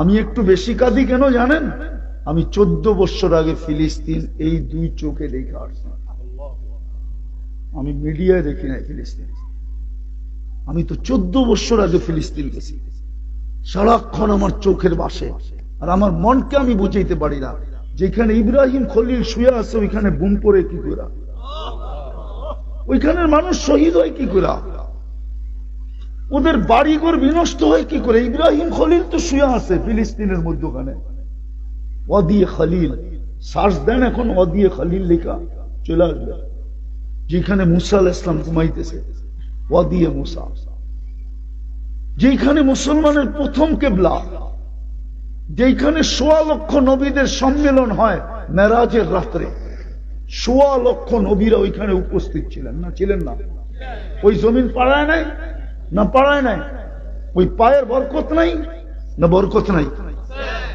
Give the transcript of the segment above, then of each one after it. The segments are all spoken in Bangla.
আমি একটু বেশি কাঁদি কেন জানেন? আমি চোদ্দ বছর আগে ফিলিস্তিন এই দুই চোখে দেখে আসছি। আমি মিডিয়ায় দেখি নাই ফিলিস্তিন। আমি তো চোদ্দ বছর আগে ফিলিস্তিন গেছি। সারাক্ষণ আমার চোখের বাসে আর আমার মনকে আমি বুঝাইতে পারি না। যেখানে ইব্রাহিম খলিল শুয়ে আছে, ওইখানে বুম পরে কি করে ওইখানের মানুষ শহীদ হয় কি করে ওদের বাড়িঘর বিনষ্ট হয় কি করে? ইব্রাহিম খলিল তো শুয়ে আছে ফিলিস্তিনের মধ্যখানে। অদিয়ে খালিল সার্চ দেন এখন অদিয়ে খালিল লেখা, চলে আসবে। যেখানে মুসা আল ইসলাম ঘুমাইতেছে ওয়াদিয়ে মুসা। যেখানে মুসলমানের প্রথম কেবলা, যেখানে সোয়া লক্ষ নবীদের সম্মেলন হয় মেরাজের রাত্রে, সোয়া লক্ষ নবীরা ওইখানে উপস্থিত ছিলেন। না ছিলেন না। ওই জমিন পাড়ায় নাই? না পাড়ায় নাই। ওই পায়ের বরকত নাই না বরকত নাই?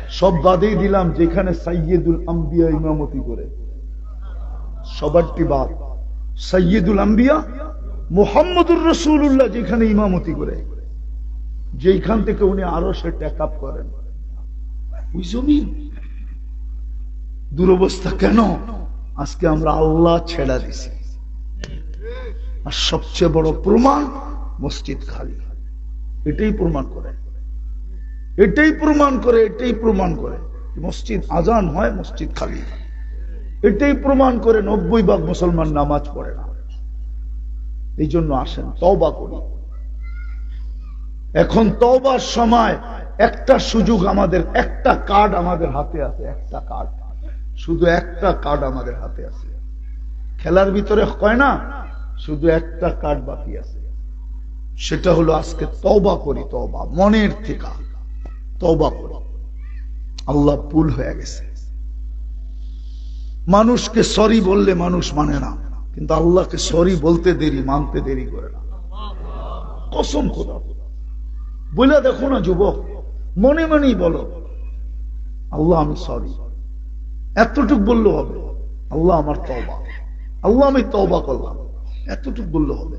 সব বাদেই দিলাম যেখানে সাইয়েদুল আম্বিয়া ইমামতি করে। সবারটি বাদ। সৈয়দুল আম্বিয়া মোহাম্মদুর রসুল্লাহ যেখানে ইমামতি করে। যেখান থেকে উনি আরও সে ট্যাক আপ করেন। ওই জমিন? দুরবস্থা কেন? আজকে আমরা আল্লাহ ছেড়া দিছি। আর সবচেয়ে বড় প্রমাণ মসজিদ খালি। এটাই প্রমাণ করে। এটাই প্রমাণ করে, এটাই প্রমাণ করে মসজিদ আজান হয়, মসজিদ খালি। এটাই প্রমাণ করে নব্বই ভাগ মুসলমান নামাজ পড়ে না। এই জন্য আসেন তবা করি। এখন তবার সময়, একটা সুযোগ আমাদের, একটা কার্ড আমাদের হাতে আছে, একটা কার্ড। শুধু একটা কার্ড আমাদের হাতে আছে। খেলার ভিতরে কয় না, শুধু একটা কার্ড বাকি আছে। সেটা হলো আজকে তবা করি তবা মনের থেকে তবা করি। আল্লাহ ভুল হয়ে গেছে। মানুষকে সরি বললে মানুষ মানে না, কিন্তু আল্লাহকে সরি বলতে দেরি, মানতে দেরি করে না। কসম খোদা। বলে দেখো না যুবক, মনে মনেই বলো, আল্লাহ আমি সরি এতটুক বললে হবে, আল্লাহ আমার তবা আল্লাহ আমি তবা করলাম, এতটুক বললে হবে।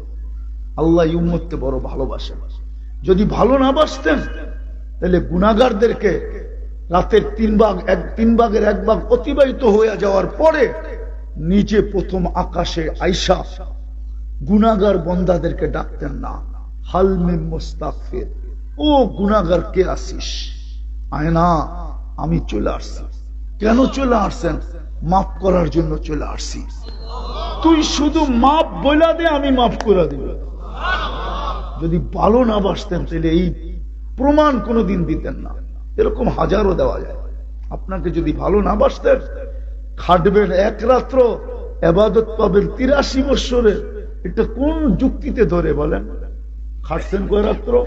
আল্লাহ ইউম্মতকে বড় ভালোবাসে। যদি ভালো না বাসতেন, তাহলে গুণাগারদেরকে রাতের তিন ভাগ, এক, তিন ভাগের এক ভাগ অতিবাহিত হয়ে যাওয়ার পরে নিচে প্রথম আকাশে আইসা গুনাগার বন্দাদেরকে ডাকতেন না হালমে মোস্তাফের ও গুনাগার কে আসিস আয় না, আমি চলে আসছি। কেন চলে আসছেন? মাফ করার জন্য চলে আসছি। তুই শুধু মাপ বইলা দে, আমি মাফ করে দিব। যদি ভালো না বাসতেন, তাহলে এই প্রমাণ কোনোদিন দিতেন না। এরকম হাজারও দেওয়া যায়। আপনাকে যদি ভালো না বাসতেন, খাটবেন এক রাত্র, এবাদত পাবেন তিরাশি বৎসরে। এটা কোন যুক্তিতে ধরে বলেন? খাটছেন কয় রাত্র?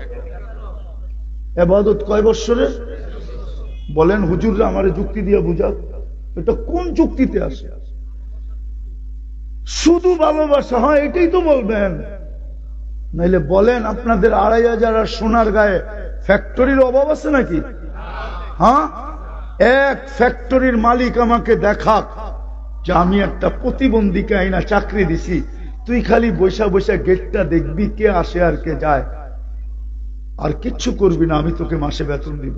এবাদত কয় বৎসরে? বলেন, হুজুররা আমার যুক্তি দিয়ে বুঝাক। এটা কোন যুক্তিতে আসে? শুধু ভালোবাসা, হয়, এটাই তো বলবেন। নাইলে বলেন আপনাদের আড়াই হাজার আর সোনার গায়ে ফ্যাক্টরির অভাব আছে নাকি? হ্যাঁ? এক ফ্যাক্টরির মালিক আমাকে দেখাক, যে আমি একটা প্রতিবন্ধীকে আইনা চাকরি দিছি। তুই খালি বৈশা বৈশা গেটটা দেখবি, কে আসে আর কে যায়। আর কিচ্ছু করবি না, আমি তোকে মাসে বেতন দিব।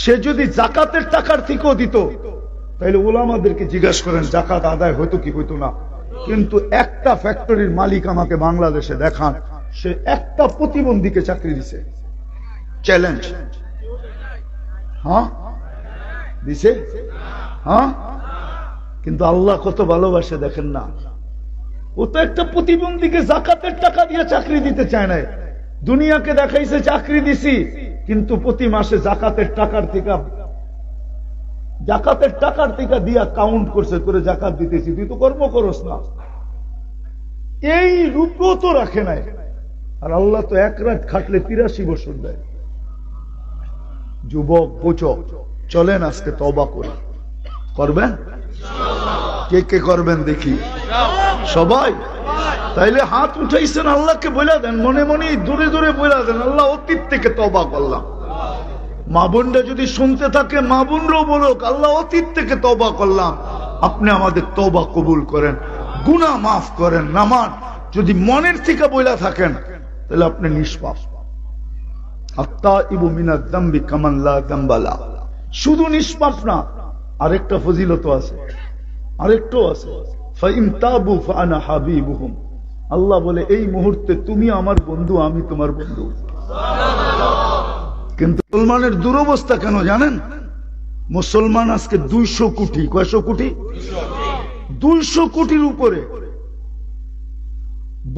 সে যদি জাকাতের টাকার থেকেও দিত তাহলে ওলামাদেরকে জিজ্ঞাসা করেন, জাকাত আদায় হতো কি হইতো না? কিন্তু একটা ফ্যাক্টরির মালিক আমাকে বাংলাদেশে দেখান, সে একটা প্রতিবন্ধীকে চাকরি দিছে। চ্যালেঞ্জ হ্যাঁ? দিছে? হ্যাঁ? কিন্তু আল্লাহ কত ভালোবাসে দেখেন না। ও তো একটা প্রতিবন্ধীকে জাকাতের টাকা দিয়ে চাকরি দিতে চায় না দুনিয়াকে দেখাইছে, চাকরি দিছি, কিন্তু প্রতি মাসে জাকাতের টাকার থেকে জাকাতের টাকার থেকে দিয়া কাউন্ট করছে করে জাকাত দিতেছি, তুই তো কর্ম করস না। এই রূপও তো রাখে নাই। আর আল্লাহ তো এক রাত খাটলে তিরাশি বছর দেয়। যুবক বোঝো চলেন আজকে তবা করি। করবেন? কে কে করবেন দেখি। সবাই? তাইলে হাত উঠাইছেন আল্লাহকে বলে দেন, মনে মনে দূরে দূরে বলে দেন। আল্লাহ অতীত থেকে তবা করলাম। মা বোনরা যদি শুনতে থাকে, মা বোনরাও বলুক, আল্লাহ অতীত থেকে তবা করলাম। আপনি আমাদের তবা কবুল করেন গুনা মাফ করেন নামান যদি মনের থেকে বইলা থাকেন, তাহলে আপনি নিষ্পাপ। শুধু নিষ্পাপ না, আরেকটা ফজিলত আছে আরেকটাও আছে। আল্লাহ বলে, এই মুহূর্তে তুমি আমার বন্ধু, আমি তোমার বন্ধু। কিন্তু মুসলমানের দুরবস্থা কেন জানেন? মুসলমান আজকে দুইশো কোটি, কয়শো কোটি? দুইশো কোটির উপরে।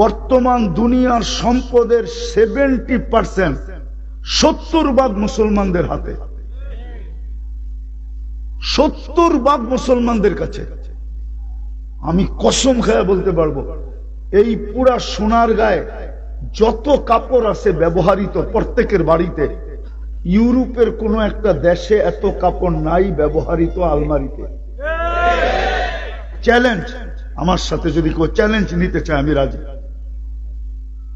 বর্তমান দুনিয়ার সম্পদের সেভেন্টি পার্সেন্ট সত্তর ভাগ মুসলমানদের হাতে। সত্তর ভাগ মুসলমানদের কাছে। আমি কসম খেয়ে বলতে পারব, এই পুরা সোনার গায়ে যত কাপড় আছে ব্যবহারিত প্রত্যেকের বাড়িতে ইউরোপের কোন একটা দেশে এত কাপড় নাই ব্যবহারিত আলমারিতে। চ্যালেঞ্জ আমার সাথে যদি কেউ চ্যালেঞ্জ নিতে চায়, আমি রাজি।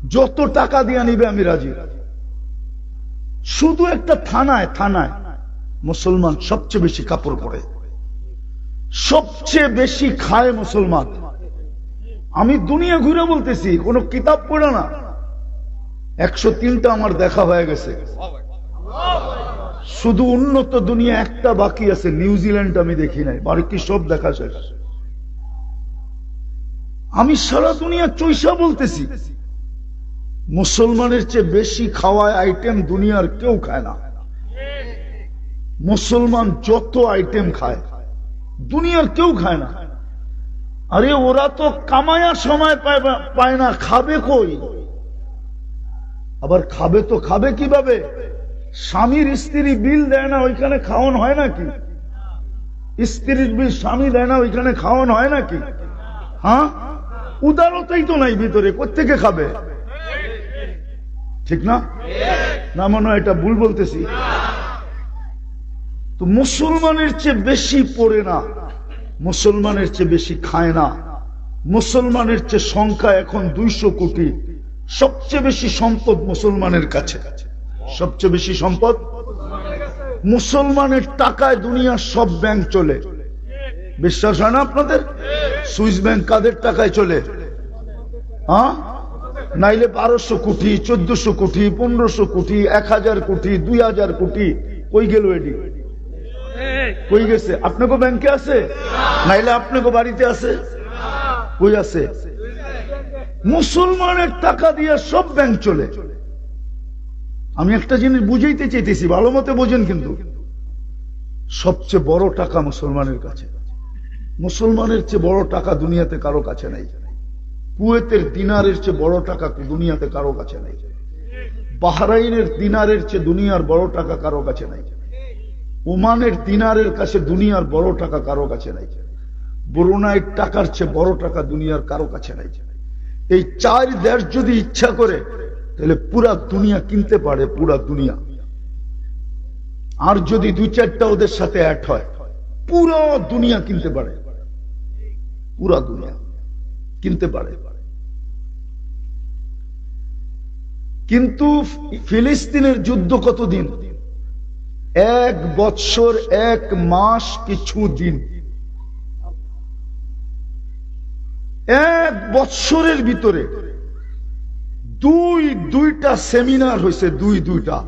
যত টাকা দিয়ে নিবে, আমি রাজি। শুধু একটা থানায় থানায় মুসলমান সবচেয়ে বেশি কাপড় পরে। সবচেয়ে বেশি খায় মুসলমান। আমি দুনিয়া ঘুরে বলতেছি, কোন কিতাব পড়ে না। একশো তিনটা আমার দেখা হয়ে গেছে। শুধু উন্নত দুনিয়া একটা বাকি আছে নিউজিল্যান্ড আমি দেখি নাই। বাকি সব দেখা শেষ? আমি সারা দুনিয়া চৈসা বলতেছি। মুসলমানের চেয়ে বেশি খাওয়ায় আইটেম দুনিয়ার কেউ খায় না। মুসলমান যত আইটেম খায়, দুনিয়ার কেউ খায় না। আরে ওরা তো কামায়া সময় পায় না- পায় না, খাবে কই? আবার খাবে তো খাবে কীভাবে? স্বামীর স্ত্রী বিল দেয় না, ওইখানে খাওয়ান হয় নাকি? স্ত্রীর বিল স্বামী দেয় না, ওইখানে খাওয়ান হয় নাকি? হ্যাঁ? উদারতাই তো নাই ভিতরে কোথেকে খাবে? ঠিক না? না মনে এটা ভুল বলতেছি। তো মুসলমানের চেয়ে বেশি পড়ে না, মুসলমানের চেয়ে বেশি খায় না। মুসলমানের চেয়ে সংখ্যা এখন দুইশো কোটি, সবচেয়ে বেশি সম্পদ মুসলমানের কাছে কাছে। সবচেয়ে বেশি সম্পদ? মুসলমানের টাকায় দুনিয়ার সব ব্যাংক চলে। বিশ্বাস হয় না আপনাদের? সুইস ব্যাংক কাদের টাকায় চলে? হ্যাঁ? নাইলে বারোশো কোটি, চোদ্দশো কোটি, পনেরোশো কোটি এক হাজার কোটি দুই হাজার কোটি। কই গেল এটি? কই গেছে? আপনাকে ব্যাংকে আছে? নাইলে আপনাকে বাড়িতে আছে? কই আছে? মুসলমানের টাকা দিয়ে সব ব্যাংক চলে। আমি একটা জিনিস বুঝাইতে চাইতেছি, ভালো মতে বোঝেন কিন্তু। সবচেয়ে বড় টাকা মুসলমানের কাছে। মুসলমানের চেয়ে বড় টাকা দুনিয়াতে কারও কাছে নাই। কুয়েতের দিনারের চেয়ে বড় টাকা দুনিয়াতে কারও কাছে নাই। বাহরাইনের দিনারের চেয়ে দুনিয়ার বড় টাকা কারও কাছে নাই। ওমানের দিনারের কাছে দুনিয়ার বড় টাকা কারও কাছে নাই। ব্রুনাইয়ের টাকার চেয়ে বড় টাকা দুনিয়ার কারও কাছে নাই। এই চার দেশ যদি ইচ্ছা করে তাহলে পুরা দুনিয়া কিনতে পারে, পুরা দুনিয়া। আর যদি দুই চারটা ওদের সাথে অ্যাড হয়, পুরো দুনিয়া কিনতে পারে। পুরা দুনিয়া কিনতে পারে। কিন্তু ফিলিস্তিনের যুদ্ধ কতদিন? এক বৎসর, এক মাস, কিছু দিন। এক বৎসরের ভিতরে দুই, দুইটা সেমিনার হয়েছে দুই, দুইটা।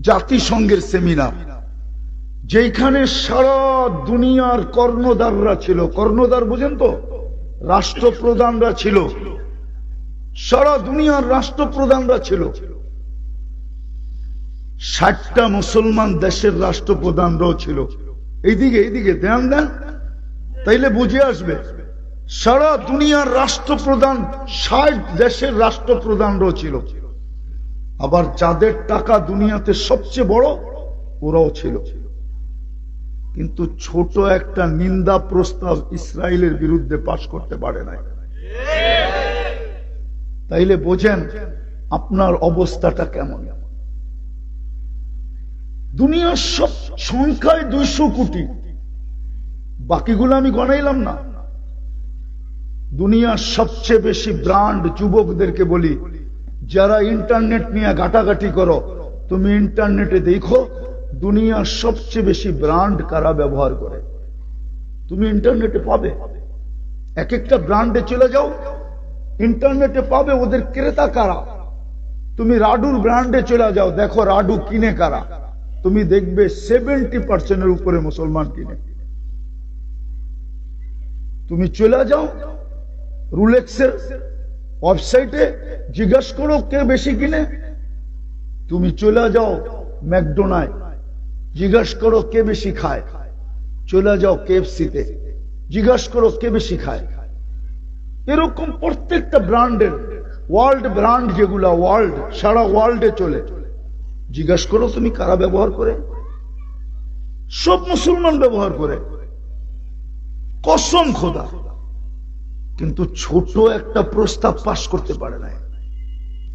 জাতিসংঘের সেমিনার যেখানে সারা দুনিয়ার কর্ণদাররা ছিল। কর্ণদার বুঝেন তো? রাষ্ট্রপ্রধানরা ছিল। সারা দুনিয়ার রাষ্ট্রপ্রধানরা ছিল। ষাটটা মুসলমান দেশের রাষ্ট্রপ্রধানরাও ছিল। এইদিকে এইদিকে, ধ্যান দেন তাইলে বুঝে আসবে। সারা দুনিয়ার রাষ্ট্রপ্রধান, ষাট দেশের রাষ্ট্রপ্রধানরাও ছিল। আবার যাদের টাকা দুনিয়াতে সবচেয়ে বড়, ওরাও ছিল। কিন্তু ছোট একটা নিন্দা প্রস্তাব ইসরায়েলের বিরুদ্ধে পাশ করতে পারে নাই। তাইলে বোঝেন, আপনার অবস্থাটা কেমন? দুনিয়ার সব সংখ্যায় দুইশো কোটি। বাকিগুলো আমি গণাইলাম না। দুনিয়ার সবচেয়ে বেশি ব্রান্ড যুবকদেরকে বলি, যারা ইন্টারনেট নিয়ে ঘাটাঘাটি করো, তুমি ইন্টারনেটে দেখো, দুনিয়ার সবচেয়ে বেশি ব্র্যান্ড কারা ব্যবহার করে। তুমি ইন্টারনেটে পাবে। এক একটা ব্র্যান্ডে চলে যাও, ইন্টারনেটে পাবে ওদের ক্রেতা কারা। তুমি রাডুর ব্র্যান্ডে চলে যাও, দেখো রাডু কিনে কারা। তুমি দেখবে সেভেন্টি পার্সেন্টের উপরে মুসলমান কিনে। তুমি চলে যাও রুলেক্সের ওয়েবসাইটে জিজ্ঞাসা করো কে বেশি কিনে। তুমি চলে যাও ম্যাকডোনায়, জিজ্ঞাসা করো কে বেশি খায়। চলে যাও কেএফসিতে, জিজ্ঞাসা করো কে বেশি খায়। এরকম প্রত্যেকটা ব্র্যান্ডের, ওয়ার্ল্ড ব্র্যান্ড যেগুলা, ওয়ার্ল্ড, সারা ওয়ার্ল্ডে চলে। জিজ্ঞাসা করো তুমি কারা ব্যবহার করে। সব মুসলমান ব্যবহার করে। কসম খোদা। কিন্তু ছোট একটা প্রস্তাব পাশ করতে পারে না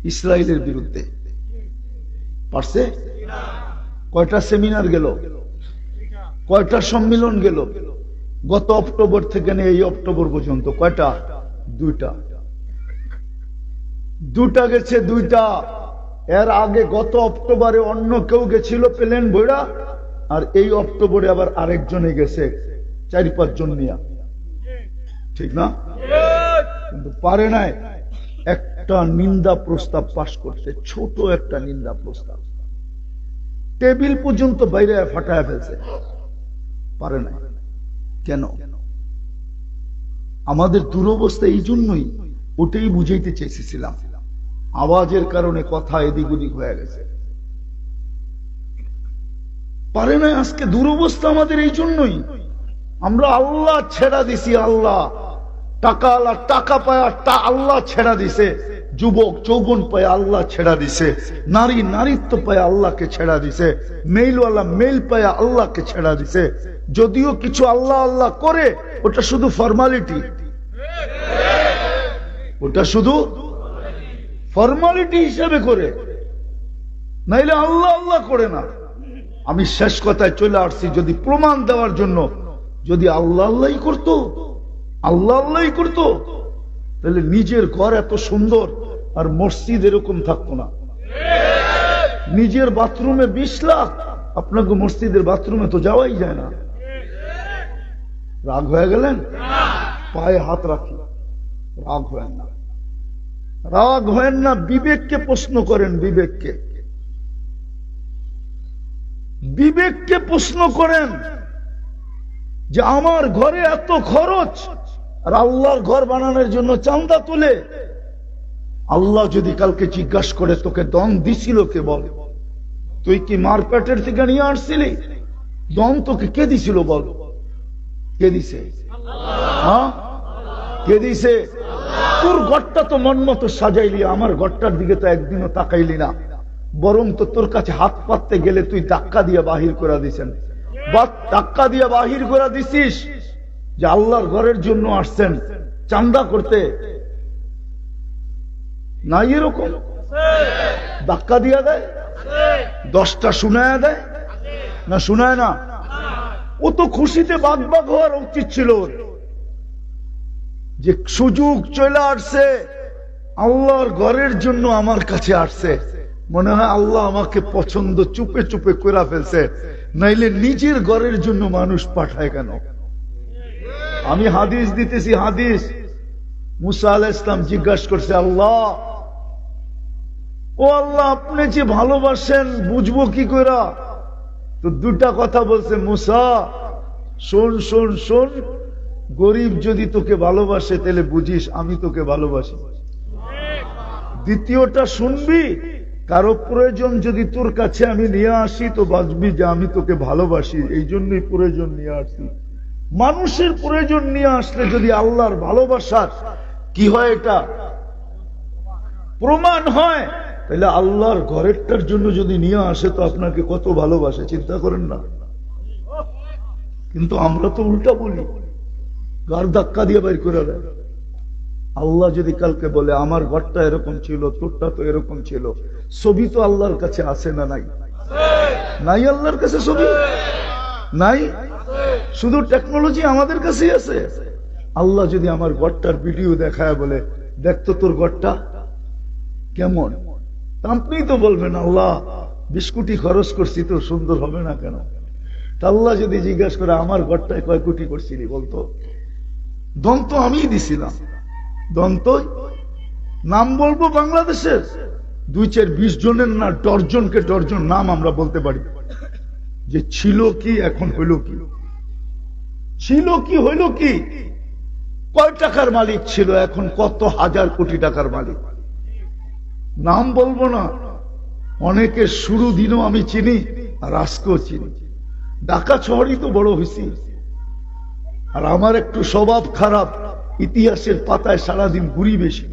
ইসরায়েলের বিরুদ্ধে। পারছে? কয়টা সেমিনার গেল? কয়টা সম্মিলন গেল? গত অক্টোবর থেকে নিয়ে এই অক্টোবর পর্যন্ত কয়টা? দুইটা। দুটা গেছে, দুইটা। এর আগে গত অক্টোবরে অন্য কেউ গেছিল প্লেন বইরা, আর এই অক্টোবরে আবার আরেকজনে গেছে, চারি পাঁচজন নিয়ে। ঠিক না? কিন্তু পারে নাই একটা নিন্দা প্রস্তাব পাশ করতে, ছোট একটা নিন্দা প্রস্তাব। টেবিল পর্যন্ত বাইরে ফাটায় ফেলছে। পারে না কেন? আমাদের দুরবস্থা এই জন্যই, ওটাই বুঝাইতে চেয়েছিলাম। আওয়াজের কারণে কথা এদিক ওদিক হয়ে গেছে। পারে না আজকে দুরবস্থা আমাদের এই জন্যই। আমরা আল্লাহ ছেড়া দিছি, আল্লাহ। টাকা আল্লাহ, টাকা পায় তা আল্লাহ ছেড়া দিছে। যুবক, যৌবন পায় আল্লাহ ছেড়া দিছে। নারী, নারীত্ব পায় আল্লাহকে ছেড়া দিছে। মেইলওয়ালা মেইল পায় আল্লাহকে ছেড়া দিছে। যদিও কিছু আল্লাহ আল্লাহ করে, ওটা শুধু ফর্মালিটি ওটা শুধু ফর্মালিটি হিসেবে করে। নাইলে আল্লাহ আল্লাহ করে না। আমি শেষ কথায় চলে আসছি, যদি প্রমাণ দেওয়ার জন্য। যদি আল্লাহ আল্লাহ করতো আল্লাহ আল্লাহ করতো। তাহলে নিজের ঘর এত সুন্দর, আর মসজিদ এরকম থাকতো না। নিজের বাথরুমে বিশ লাখ, আপনাকে মসজিদের বাথরুমে তো যাওয়াই যায় না। রাগ হয়ে গেলেন? পায়ে হাত রাখি। রাগ হয় না। রাগ হয় না, বিবেককে প্রশ্ন করেন বিবেককে। বিবেককে প্রশ্ন করেন যে আমার ঘরে এত খরচ আর আল্লাহর ঘর বানানোর জন্য চান্দা তুলে। আল্লাহ যদি কালকে জিজ্ঞাসা করে, তোকে দন দিছিল কে বল? তুই কি মারপেটের থেকে নিয়ে আসছিলি? দন তোকে কে দিছিল বল? কে দিছে? হ্যাঁ? কে দিছে? তোর ঘরটা তো মন মতো সাজাইলি, আমার ঘরটার দিকে তো একদিনও তাকাইলি না। বরং তো তোর কাছে হাত পাততে গেলে তুই ধাক্কা দিয়ে বাহির করে দিছেন। বা ধাক্কা দিয়ে বাহির করে দিছিস? যে আল্লাহর ঘরের জন্য আসছেন, চান্দা করতে। নাই এরকম? ধাক্কা দিয়া দেয়? দশটা শুনায় দেয়? না শুনায় না? ও তো খুশিতে বাগ বাগ হওয়ার উচিত ছিল যে সুযোগ চলে আসছে, আল্লাহর ঘরের জন্য আমার কাছে আসছে। মনে হয় আল্লাহ আমাকে পছন্দ চুপে চুপে করে ফেলছে। নাইলে নিজের ঘরের জন্য মানুষ পাঠায় কেন? আমি হাদিস দিতেছি, হাদিস। মুসা আলাহ ইসলাম জিজ্ঞাসা করছে, আল্লাহ, ও আল্লাহ, আপনি যে ভালোবাসেন, বুঝব কি করে তো দুটা কথা বলছে, মুসা, শোন শোন শোন, গরিব যদি তোকে ভালোবাসে, তাহলে বুঝিস, আমি তোকে ভালোবাসি। দ্বিতীয়টা শুনবি, কারও প্রয়োজন যদি তোর কাছে আমি নিয়ে আসি, তো বাঁচবি যে আমি তোকে ভালোবাসি, এই জন্যই প্রয়োজন নিয়ে আসি। মানুষের প্রয়োজন নিয়ে আসলে যদি আল্লাহর ভালোবাসার কি হয় এটা? প্রমাণ হয় তাহলে আল্লাহর ঘরেরটার জন্য যদি নিয়ে আসে তো আপনাকে কত ভালোবাসে চিন্তা করেন না। কিন্তু আমরা তো উল্টা বলি গার ধাক্কা দিয়ে বের করে দেয়? আল্লাহ যদি কালকে বলে আমার ঘরটা এরকম ছিল তোরটা তো এরকম ছিল ছবি তো আল্লাহর কাছে আছে না নাই? নাই আল্লাহর কাছে ছবি? নাই? শুধু টেকনোলজি আমাদের কাছেই আছে। আল্লাহ যদি আমার ঘরটার ভিডিও দেখায় বলে দেখতো তোর ঘরটা কেমন? আপনি তো বলবেন, আল্লাহ, বিশ কোটি খরচ করছি তো সুন্দর হবে না কেন? আল্লাহ যদি জিজ্ঞাসা করে, আমার ঘরটায় কয় কোটি করছিলি বলতো? দন্ত আমিই দিছিলাম। দন্ত নাম বলব বাংলাদেশের। দুই চার বিশ জনের না ডর্জনকে ডর্জন নাম আমরা বলতে পারি। যে ছিল কি, এখন হইল কি? ছিল কি, হইল কি? কয় টাকার মালিক ছিল এখন? কত হাজার কোটি টাকার মালিক? নাম বলব না। অনেকের শুরু দিনও আমি চিনি আর আজকেও চিনি। ঢাকা শহরই তো বড় হয়েছি। আর আমার একটু স্বভাব খারাপ। ইতিহাসের পাতায় সারাদিন ঘুরি বেশি।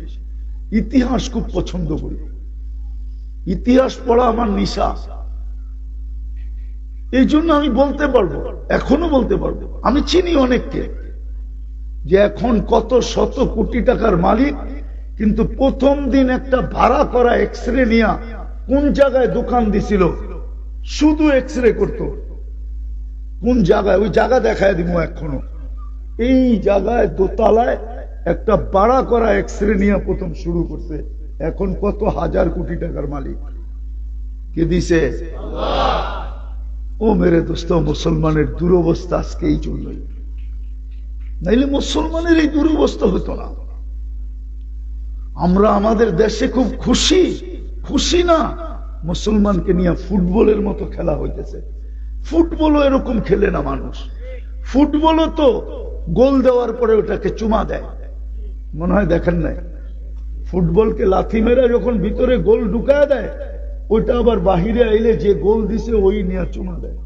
ইতিহাস খুব পছন্দ করি। ইতিহাস পড়া আমার নিশা। এই জন্য আমি বলতে পারব, এখনও বলতে পারব। আমি চিনি অনেককে যে এখন কত শত কোটি টাকার মালিক, কিন্তু প্রথম দিন একটা ভাড়া করা এক্স রে নিয়া কোন জায়গায় দোকান দিছিল? শুধু এক্স রে করতো। কোন জায়গায়? ওই জায়গা দেখায় দিব এখনও। এই জায়গায় দোতলায় একটা ভাড়া করা এক্স রে নিয়ে প্রথম শুরু করছে। এখন কত হাজার কোটি টাকার মালিক। কে দিছে? ও মেরে দোস্ত, মুসলমানের দুরবস্থা আজকে এই জন্যই নাইলে মুসলমানের এই দুরবস্থা হতো না। আমরা আমাদের দেশে খুব খুশি খুশি না, মুসলমানকে নিয়ে ফুটবলের মতো খেলা হইতেছে। ফুটবলও এরকম খেলে না মানুষ। ফুটবলও তো গোল দেওয়ার পরে ওটাকে চুমা দেয়। মনে হয় দেখেন নাই? ফুটবলকে লাথি মেরে যখন ভিতরে গোল ঢুকায় দেয় ওইটা আবার বাহিরে আইলে যে গোল দিছে, ওই নিয়ে চুমা দেয়।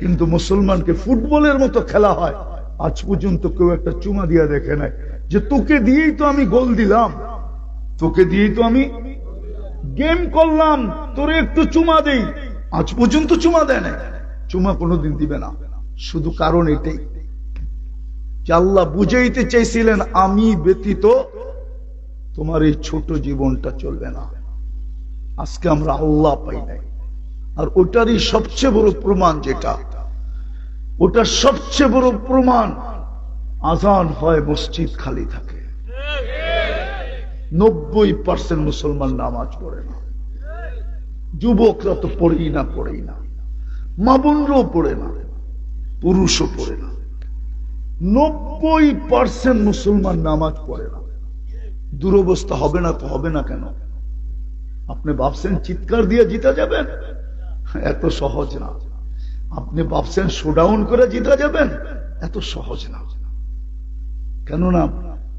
কিন্তু মুসলমানকে ফুটবলের মতো খেলা হয়। আজ পর্যন্ত কেউ একটা চুমা দিয়া দেখে নাই। যে তোকে দিয়েই তো আমি গোল দিলাম। তোকে দিয়েই তো আমি গেম করলাম। তোরে একটু চুমা দেই। আজ পর্যন্ত চুমা দেয় না চুমা কোনোদিন দিবে না। শুধু কারণ এটাই। আল্লাহ বুঝাইতে চাইছিলেন, আমি ব্যতীত তোমার এই ছোট জীবনটা চলবে না। আজকে আমরা আল্লাহ পাই নাই। আর ওটারই সবচেয়ে বড় প্রমাণ যেটা, ওটার সবচেয়ে বড় প্রমাণ আজান হয় মসজিদ খালি থাকে। নব্বই পার্সেন্ট মুসলমান নামাজ পড়ে না। যুবকরা তো পড়েই না পড়েই না। মা বোনরাও পড়ে না, পুরুষও পড়ে না। নব্বই পার্সেন্ট মুসলমান নামাজ পড়ে না। দুরবস্থা হবে না তো হবে না কেন? আপনি ভাবছেন চিৎকার দিয়ে জিতা যাবেন? এত সহজ না। আপনি ভাবছেন শোডাউন করে জিতা যাবেন? এত সহজ না। কেননা,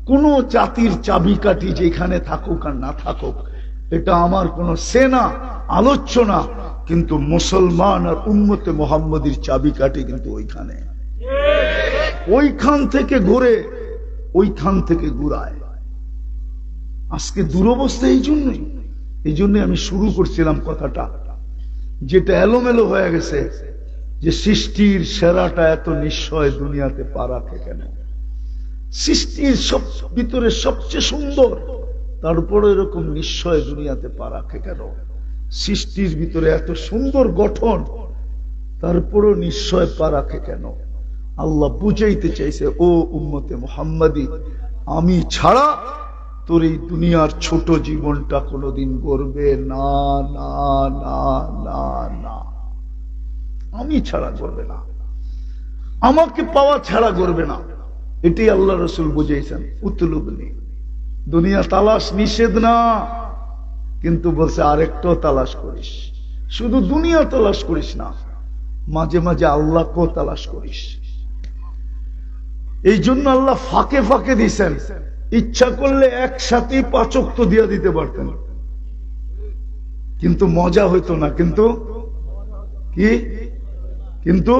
কোন জাতির চাবিকাঠি যেখানে থাকুক আর না থাকুক, এটা আমার কোন সেনা আলোচনা কিন্তু মুসলমান আর উন্মতে মোহাম্মদীর চাবিকাঠি কিন্তু ওইখানে। ওইখান থেকে ঘুরে, ওইখান থেকে ঘুরায়। আজকে দুরবস্থা এই জন্যই। এই জন্য আমি শুরু করছিলাম কথাটা। যেটা এলোমেলো হয়ে গেছে যে সৃষ্টির সেরাটা এত নিশ্চয় দুনিয়াতে পা রাখে কেন? সৃষ্টির সব ভিতরে সবচেয়ে সুন্দর তারপরে এরকম নিশ্চয় দুনিয়াতে পা রাখে কেন? সৃষ্টির ভিতরে এত সুন্দর গঠন, তারপরও নিশ্চয় পা রাখে কেন? আল্লাহ বুঝাইতে চাইছে, ও উম্মতে মোহাম্মদী, আমি ছাড়া তোর এই দুনিয়ার ছোট জীবনটা কোনোদিন গড়বে? না না না না না। আমি ছাড়া করবে না। আমাকে পাওয়া ছাড়া করবে না। এটাই আল্লাহ রসুল বুঝাইছেন উত্তলুবনি দুনিয়া তালাশ নিষেধ না, কিন্তু বলছে আরেকটাও তালাশ করিস। শুধু দুনিয়া তালাশ করিস না, মাঝে মাঝে আল্লাহকেও তালাশ করিস। এই জন্য আল্লাহ ফাঁকে ফাঁকে দিছেন ইচ্ছা করলে একসাথে পাচক তো দিয়ে দিতে পারতেন। কিন্তু মজা হইতো না, কিন্তু কি? কিন্তু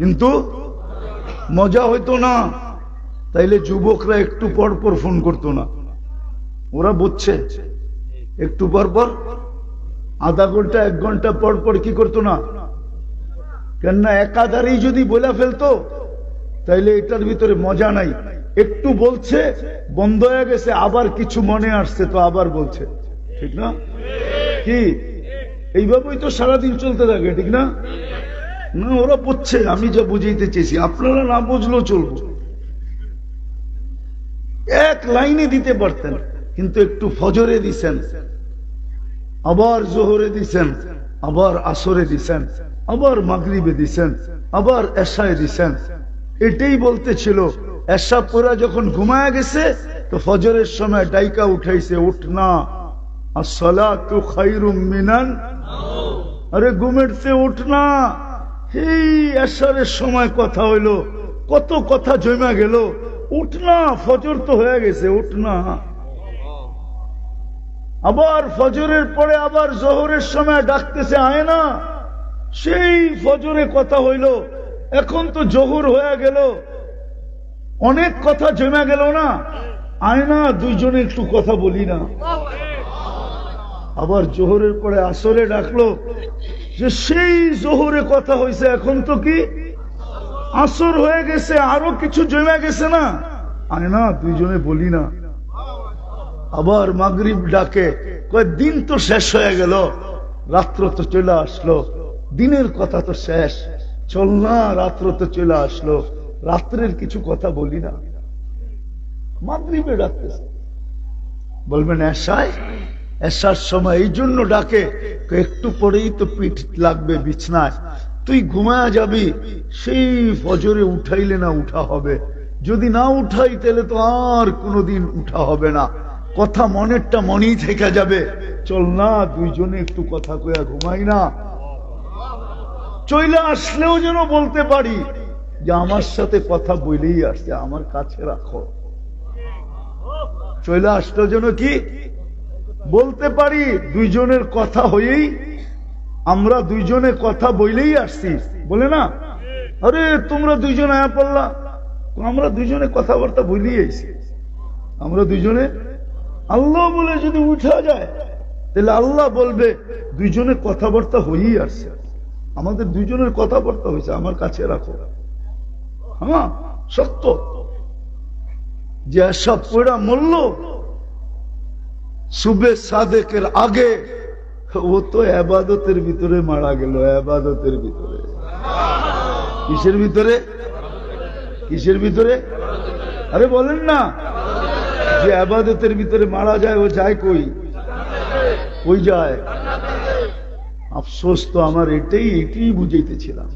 কিন্তু মজা হইতো না। তাইলে যুবকরা একটু পর পর ফোন করতো না। ওরা বুঝছে, একটু পর পর আধা ঘণ্টা, এক ঘণ্টা পর পর কি করতো না? কেননা একাধারেই যদি বলে ফেলতো, তাইলে এটার ভিতরে মজা নাই। একটু বলছে, বন্ধ হয়ে গেছে, আবার কিছু মনে আসছে, তো আবার বলছে। ঠিক না? কি? এইভাবেই তো সারাদিন চলতে থাকে, ঠিক না? না, ওরা বুঝছে, আমি যা বুঝাইতে চেয়েছি। আপনারা না বুঝলেও চলবো। এক লাইনে দিতে পারতেন, কিন্তু একটু ফজরে দিছেন। আবার জোহরে দিছেন, আবার আসরে দিছেন, আবার মাগরিবে দিছেন, আবার এশায় দিছেন। এটাই বলতে ছিল এসা পুরা যখন ঘুমায় গেছে, তো ফজরের সময় ডাইকা উঠাইছে, উঠ না। আর সলা তু খাইরুম মিনান। আরে ঘুমের চেয়ে উঠ না। এই সময় কথা হইল। কত কথা জমা গেল। উঠ না, ফজর তো হয়ে গেছে আবার ফজরের পরে আবার জহরের সময় ডাকতেছে, আয় না। সেই ফজরে কথা হইল। এখন তো জোহর হয়ে গেল। অনেক কথা জমে গেল না। আয় না দুইজনে একটু কথা বলি না। আবার জোহরের পরে আসরে ডাকলো যে, সেই জোহরে কথা হয়েছে এখন তো কি? আসর হয়ে গেছে, আরও কিছু জমে গেছে না। আয় না দুইজনে বলি না। আবার মাগরিব ডাকে দিন তো শেষ হয়ে গেল, রাত্র তো চলে আসলো, দিনের কথা তো শেষ, চল না, রাত্র তো চলে আসলো। রাত্রের কিছু কথা বলি না। মাগরিবে ডাকতেছে বলবেন এসায় এসার সময় এই জন্য ডাকে একটু পরেই তো পিঠ লাগবে বিছনায়। তুই ঘুমায়া যাবি, সেই ফজরে উঠাইলে না উঠা হবে। যদি না উঠাই, তাহলে তো আর কোনোদিন উঠা হবে না। কথা মনেরটা মনেই থেকে যাবে। চল না, দুইজনে একটু কথা কয়া ঘুমাই না। চইলে আসলেও যেন বলতে পারি যে আমার সাথে কথা বলেই আসছে, আমার কাছে রাখো। চলে আসলো যেন কি? বলতে পারি, দুইজনের কথা হয়েই আমরা দুইজনে কথা বইলেই আসছি। বলে না? আরে, তোমরা দুইজন আয়া পড়লা। আমরা দুইজনে কথাবার্তা বইলেই আইছি। আমরা দুইজনে আল্লাহ বলে যদি উঠা যায়, তাহলে আল্লাহ বলবে, দুইজনে কথাবার্তা হয়েই আসছে। আমাদের দুইজনের কথাবার্তা হয়েছে, আমার কাছে রাখো। হ্যাঁ সত্য। যে সব পড়া মরল সুবে সাদেকের আগে, ও তো আবাদতের ভিতরে মারা গেল আবাদতের ভিতরে। কিসের ভিতরে? কিসের ভিতরে? আরে বলেন না, যে আবাদতের ভিতরে মারা যায়, ও যায় কই? কই যায়? আফসোস তো আমার এটাই এটাই বুঝাইতেছিলাম।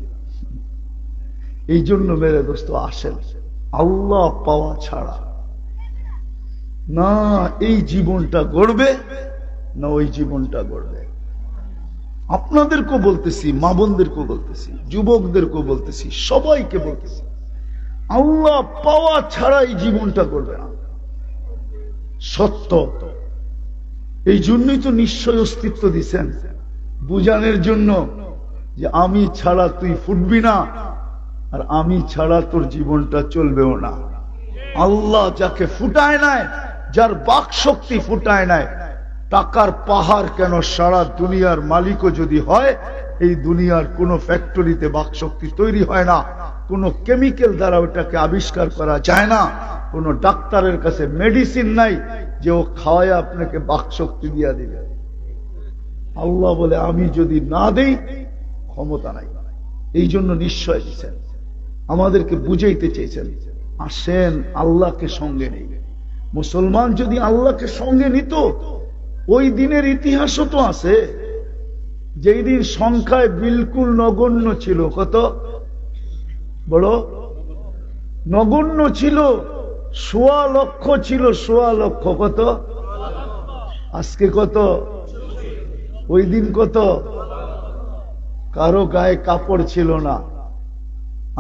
এই জন্য মেরে দোস্ত, আসেন। আল্লাহ পাওয়া ছাড়া। না, এই জীবনটা গড়বে, না ওই জীবনটা গড়বে। আপনাদেরকেও বলতেছি, মা বোনদেরকেও বলতেছি, যুবকদেরকেও বলতেছি, সবাইকে বলতেছি, আল্লাহ পাওয়া ছাড়া এই জীবনটা করবে না। সত্য। এই জন্যই তো নিশ্চয় অস্তিত্ব দিছেন। বুঝানোর জন্য যে আমি ছাড়া তুই ফুটবি না। আর আমি ছাড়া তোর জীবনটা চলবেও না। আল্লাহ যাকে ফুটায় নাই, যার বাক শক্তি ফুটায় নাই, টাকার পাহাড় কেন সারা দুনিয়ার মালিকও যদি হয়, এই দুনিয়ার কোন ফ্যাক্টরিতে বাক শক্তি তৈরি হয় না। কোন কেমিক্যাল দ্বারা ওটাকে আবিষ্কার করা যায় না। কোন ডাক্তারের কাছে মেডিসিন নাই যে ও খাওয়ায় আপনাকে বাক শক্তি দিয়া দিবে। আল্লাহ বলে, আমি যদি না দেই, ক্ষমতা নাই। এই জন্য নিশ্চয় দিচ্ছেন আমাদেরকে বুঝাইতে চেয়েছেন। আসেন আল্লাহকে সঙ্গে নেই। মুসলমান যদি আল্লাহকে সঙ্গে নিত, ওই দিনের ইতিহাসও তো আছে। যেই দিন সংখ্যায় বিলকুল নগণ্য ছিল, কত? বড় নগণ্য ছিল, সোয়া লক্ষ ছিল, সোয়া লক্ষ, কত? আজকে কত? ওই দিন কত? কারও গায়ে কাপড় ছিল না।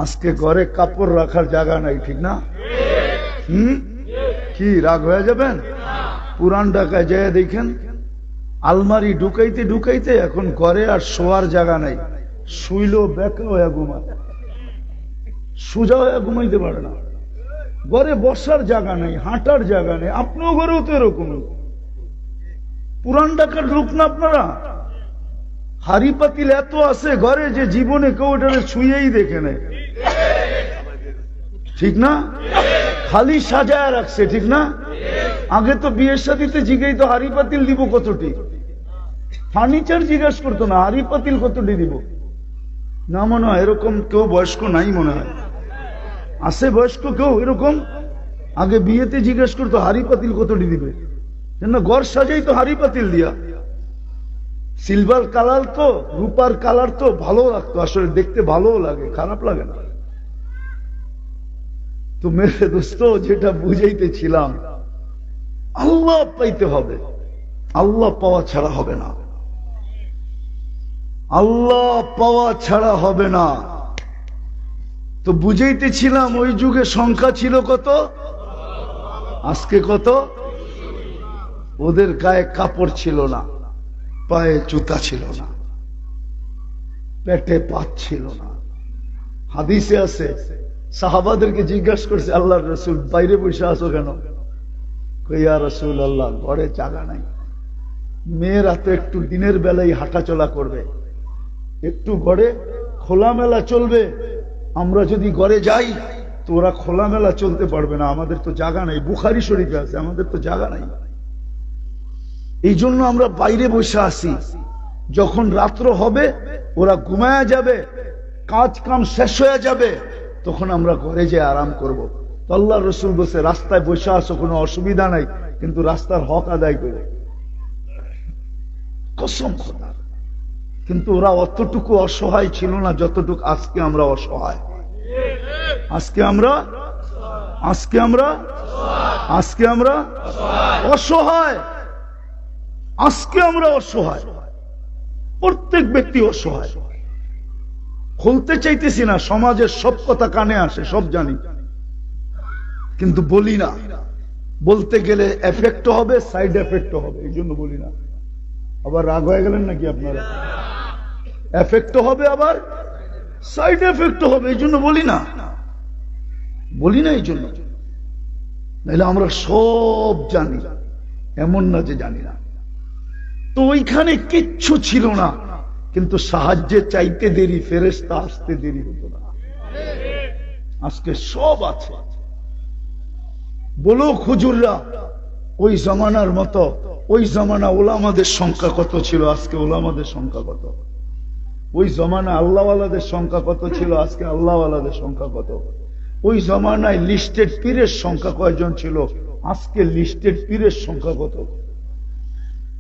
আজকে ঘরে কাপড় রাখার জায়গা নাই, ঠিক না? হুম? কি, রাগ হয়ে যাবেন? পুরান ঢাকায় যায় দেখেন, আলমারি ঢুকাইতে ঢুকাইতে এখন ঘরে আর শোয়ার জায়গা নাই। শুইলেও বেকা হয়ে ঘুমায়। সোজা হয়ে ঘুমাইতে পারে না। ঘরে বসার জায়গা নেই, হাঁটার জায়গা নেই, আপনিও ঘরেও তো এরকম পুরান ঢাকার লোক না আপনারা? হাড়ি পাতিল এত আছে, ঘরে যে জীবনে কেউ এটা ছুঁয়েই দেখে নেয়। ঠিক না? খালি সাজায় রাখছে, ঠিক না? আগে তো বিয়ের সাথীতে জিজ্ঞেই তো হাড়ি পাতিল দিব কতটি? ফার্নিচার জিজ্ঞাসা করতো না, হাড়ি পাতিল কতটি দিব? না মনে হয়, এরকম কেউ বয়স্ক নাই মনে হয়। আছে বয়স্ক কেউ এরকম? আগে বিয়েতে জিজ্ঞেস করতো, হাড়ি পাতিল কতটি দিবে? ঘর সাজাই তো হাড়ি পাতিল দিয়া। সিলভার কালার তো, রূপার কালার তো ভালো লাগতো, আসলে দেখতে ভালো লাগে, খারাপ লাগে না। তো মেরে দোস্ত, যেটা বুঝাইতেছিলাম আল্লাহ পাইতে হবে। আল্লাহ পাওয়া ছাড়া হবে না। আল্লাহ পাওয়া ছাড়া হবে না। তো বুঝাইতেছিলাম ওই যুগে সংখ্যা ছিল কত? আজকে কত? ওদের গায়ে কাপড় ছিল না, পায়ে জুতা ছিল না, পেটে পাত ছিল না। হাদিসে আছে সাহাবাদেরকে জিজ্ঞাসা করছে আল্লাহ রসুল বাইরে বসে আসো কেন? কইয়া রসুল আল্লাহ ঘরে জায়গা নাই। মেয়েরা তো একটু দিনের বেলায় হাঁটা চলা করবে। একটু ঘরে খোলামেলা চলবে। আমরা যদি ঘরে যাই, তো ওরা খোলামেলা চলতে পারবে না। আমাদের তো জায়গা নাই। বুখারি শরীফে আছে, আমাদের তো জায়গা নাই। এই জন্য আমরা বাইরে বসে আসি যখন রাত্র হবে, ওরা ঘুমায়া যাবে। কাজ কাম শেষ হয়ে যাবে। তখন আমরা ঘরে যে আরাম করব। তো আল্লাহ রসুল বসে রাস্তায় বসে আসো কোনো অসুবিধা নাই, কিন্তু রাস্তার হক আদায় করে। কসম কিন্তু ওরা অতটুকু অসহায় ছিল না যতটুকু আজকে আমরা অসহায়। আজকে আমরা আজকে আমরা আজকে আমরা অসহায়। আজকে আমরা অসহায়। প্রত্যেক ব্যক্তি অসহায়। খুলতে চাইতেছি না, সমাজের সব কথা কানে আসে, সব জানি। কিন্তু বলি না। বলতে গেলে এফেক্ট হবে সাইড এফেক্ট হবে, এই জন্য বলি না। আবার রাগ হয়ে গেলেন নাকি আপনারা? এফেক্ট হবে আবার সাইড এফেক্ট হবে, এই জন্য বলি না। বলি না এই জন্য। নাহলে আমরা সব জানি, এমন না যে জানি না। তো ওইখানে কিচ্ছু ছিল না। কিন্তু সাহায্যে চাইতে দেরি ফেরেস্তা আসতে দেরি হতো না। আজকে সব আছে। বলো খুজুররা ওই জমানার মতো, ওই জমানা ওলামাদের সংখ্যা কত ছিল? আজকে ওলামাদের সংখ্যা কত? ওই জমানা আল্লাহওয়ালাদের সংখ্যা কত ছিল? আজকে আল্লাহওয়ালাদের সংখ্যা কত? ওই জমানায় লিস্টেড পীরের সংখ্যা কয়জন ছিল? আজকে লিস্টেড পীরের সংখ্যা কত?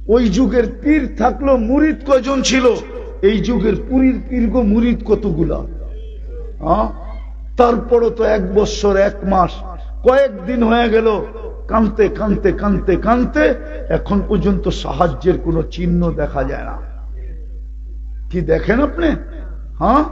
ওই যুগের পীর থাকল মুরিদ কয়জন ছিল? এই যুগের পুরীর পীর্ঘ মুরিদ কতগুলা? তারপরও তো এক বছর, এক মাস কয়েকদিন হয়ে গেল, কানতে কানতে কানতে কানতে, এখন পর্যন্ত সাহায্যের কোনো চিহ্ন দেখা যায় না। কি দেখেন আপনি? হ্যাঁ?